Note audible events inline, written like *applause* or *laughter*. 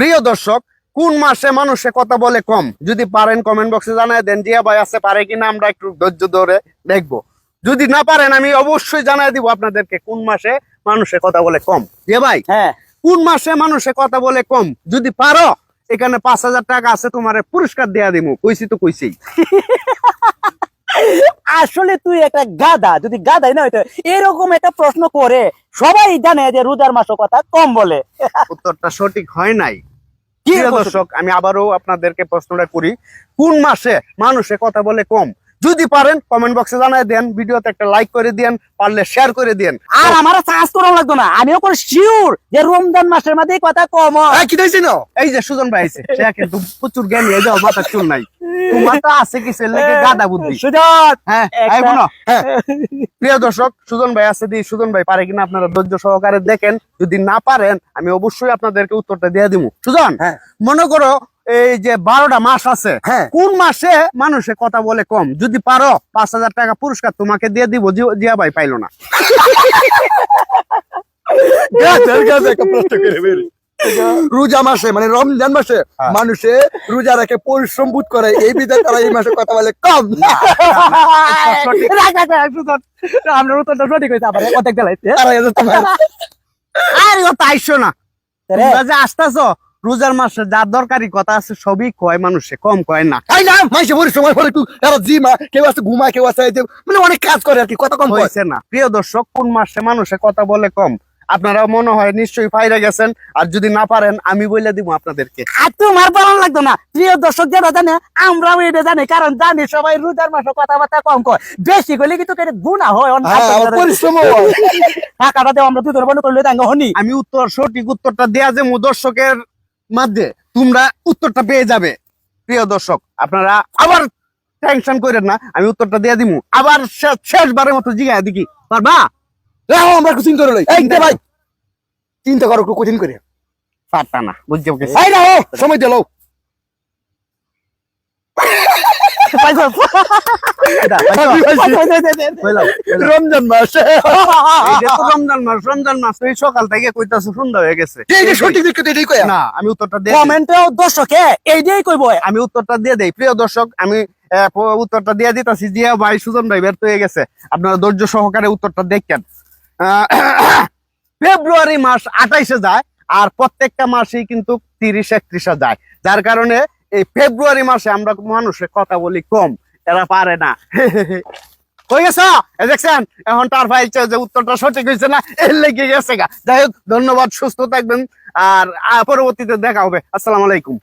প্রিয় দর্শক কোন মাসে মানুষে কথা বলে কম? যদি পারেন কমেন্ট বক্সে জানাই দেন জিয়া ভাই আছে পারে কিনা আমরা একটু ধৈর্য ধরে দেখব। যদি না পারেন আমি অবশ্যই জানাই দিব আপনাদেরকে কোন মাসে মানুষে কথা বলে কম। জিয়া ভাই হ্যাঁ। কোন মাসে মানুষে কথা বলে কম? যদি পারো এখানে পাঁচ হাজার টাকা আছে তোমার পুরস্কার দেয়া দিমু। কইছি তো কইছি *laughs* আসলে তুই একটা গাদা যদি গাদাই না হইতো এরকম একটা প্রশ্ন করে সবাই জানে যে রোজার মাসের কথা কম বলে। উত্তরটা সঠিক হয় নাই? দর্শক আমি আবারও আপনাদেরকে প্রশ্নটা করি কোন মাসে মানুষে কথা বলে কম? যদি পারেন কমেন্ট বক্সে জানাই দেন ভিডিওতে একটা লাইক করে দেন পারলে শেয়ার করে দেন আর আমার চাষ করা লাগতো না আমিও করে শিওর যে রমজান মাসের মধ্যে কথা কম। হয়। কি না এই যে সুজন ভাই আছে সে কিন্তু প্রচুর জ্ঞানী এই যাও মাথা চুল নাই। মাথা আছে কি লেগে গাদা বুদ্ধি? সুজন! হ্যাঁ হ্যাঁ। প্রিয় দর্শক সুজন ভাই আছে দি সুজন ভাই পারে কিনা আপনারা ধৈর্য সহকারে দেখেন। যদি না পারেন আমি অবশ্যই আপনাদেরকে উত্তরটা দিয়ে দিব সুজন হ্যাঁ। মনে করো এই যে বারোটা মাস আছে হ্যাঁ। কোন মাসে মানুষে কথা বলে কম যদি পারো পাঁচ হাজার টাকা পুরস্কার তোমাকে দিয়ে দিব জিয়া ভাই পাইলো না। রোজা মাসে মানে রমজান মাসে হ্যাঁ। মানুষে রোজা রাখে পরিশ্রম বোধ করে এই বিধায় তারা এই মাসে কথা বলে কম। আমরা উত্তরটা সঠিক হয়েছে আবার অর্ধেক আরে তাইছো না তোমরা যে আসতেছো রোজার মাসে যার দরকারি কথা আছে সবই কয় মানুষে কম কয় না। তাই না মাসে পরিশ্রম করে একটু এরা জিমা কেউ আছে ঘুমায় কেউ আছে মানে অনেক কাজ করে আর কি কথা কম হয়েছে না। প্রিয় দর্শক কোন মাসে মানুষে কথা বলে কম? আপনারা মনে হয় নিশ্চয়ই ফাইরে গেছেন আর যদি না পারেন আমি বলে দিব আপনাদেরকে। আর তোমার বলার লাগতো না। প্রিয় দর্শক যারা জানে আমরাও এটা জানি কারণ জানি সবাই রোজার মাসে কথাবার্তা কম কয়। বেশি করলে কিন্তু গুণা হয় হ্যাঁ হয়। টাকাটা দেও আমরা দুধের বন্ধ করলে হনি। আমি উত্তর সঠিক উত্তরটা দেয়া যে দর্শকের মধ্যে তোমরা উত্তরটা পেয়ে যাবে। প্রিয় দর্শক আপনারা আবার টেনশন করেন না আমি উত্তরটা দিয়ে দিমু। আবার শেষবারের মতো জিগায় দেখি। পারবা? আমরা একটু চিন্তা করে লই। এই ভাই চিন্তা করো একটু কঠিন করে। পারতা না বুঝছ? সময় দিলো রমজান মাস। রমজান মাস রমজান মাস এই সকাল থেকে কইতাছে সন্ধ্যা হয়ে গেছে। সঠিক না আমি উত্তরটা দিয়ে দিই। কমেন্টেও দর্শকে এইটাই কইব। আমি উত্তরটা দিয়ে দেই। প্রিয় দর্শক আমি আহ, উত্তরটা দিয়ে দিতেছি। জিয়া ভাই সুজন ভাই ব্যর্থ হয়ে গেছে। আপনারা ধৈর্য সহকারে উত্তরটা দেখেন। আহ, ফেব্রুয়ারি মাস আঠাইশে যায় আর প্রত্যেকটা মাসেই কিন্তু তিরিশ একত্রিশে যায়। যার কারণে এই ফেব্রুয়ারি মাসে আমরা মানুষের কথা বলি কম, এরা পারে না। হয়ে গেছে? দেখছেন, এখন তার যে উত্তরটা সঠিক হয়েছে না, এর লেগে গেছে যাই হোক, ধন্যবাদ, সুস্থ থাকবেন, আর পরবর্তীতে দেখা হবে। আসসালামু আলাইকুম।